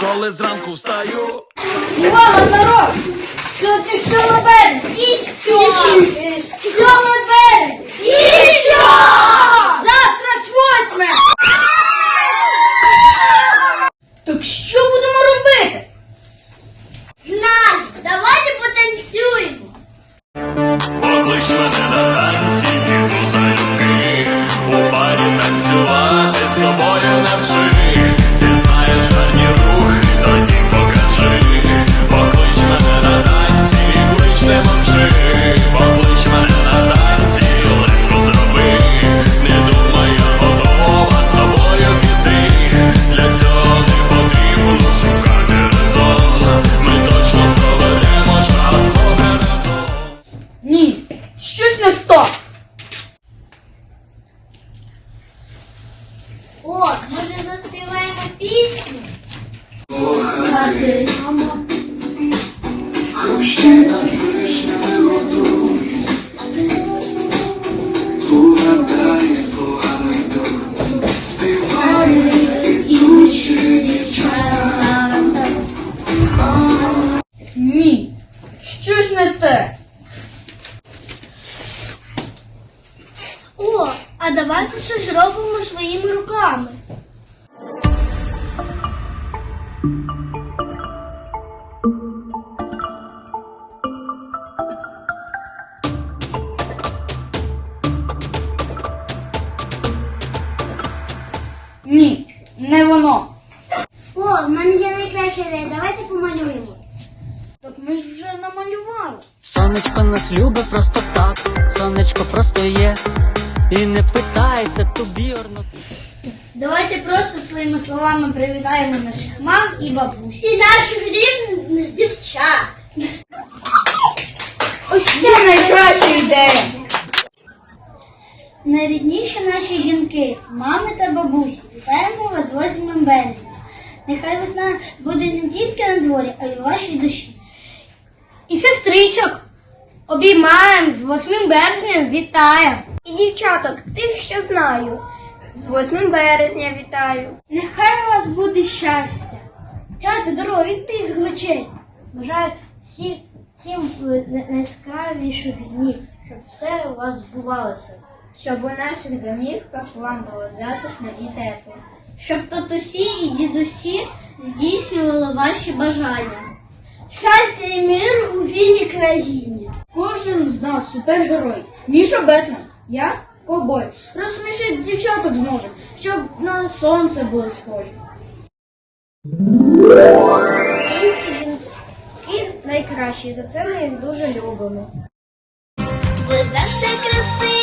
коли зранку встаю. Увага, народ! Сьогодні 7 березня! І що? Щось не то. О, може заспіваємо пісню? Угадай дух, співай інші дівчата. Ні, щось не те. О, а давайте щось зробимо своїми руками. Ні, не воно. О, в мене є найкраща ідея, давайте помалюємо. Так ми ж вже намалювали. Сонечко нас любить просто так, сонечко просто є. І не питається тобі орнути. Давайте просто своїми словами привітаємо наших мам і бабусь. І наших рідних дівчат. Ось це найкраща ідея. Найрідніші наші жінки, мами та бабусі, вітаємо вас 8 березня. Нехай весна буде не тільки на дворі, а й у вашій душі. І сестричок обіймаємо з 8 березня вітаємо. Дівчаток, тих, що знаю, з 8 березня вітаю. Нехай у вас буде щастя. Щастя, здоров'я від тих гличей. Бажаю всі, всім найяскравіших днів, щоб все у вас збувалося. Щоб у наших домівках вам було затишно і тепло. Щоб татусі і дідусі здійснювали ваші бажання. Щастя і мир у вільній країні. Кожен з нас супергерой. Міша Бетмен, я ковбой. Розсмішить дівчаток зможе, щоб на сонце були схожі. Українські жінки найкращі, за це ми їх дуже любимо. Ви завжди щаслива.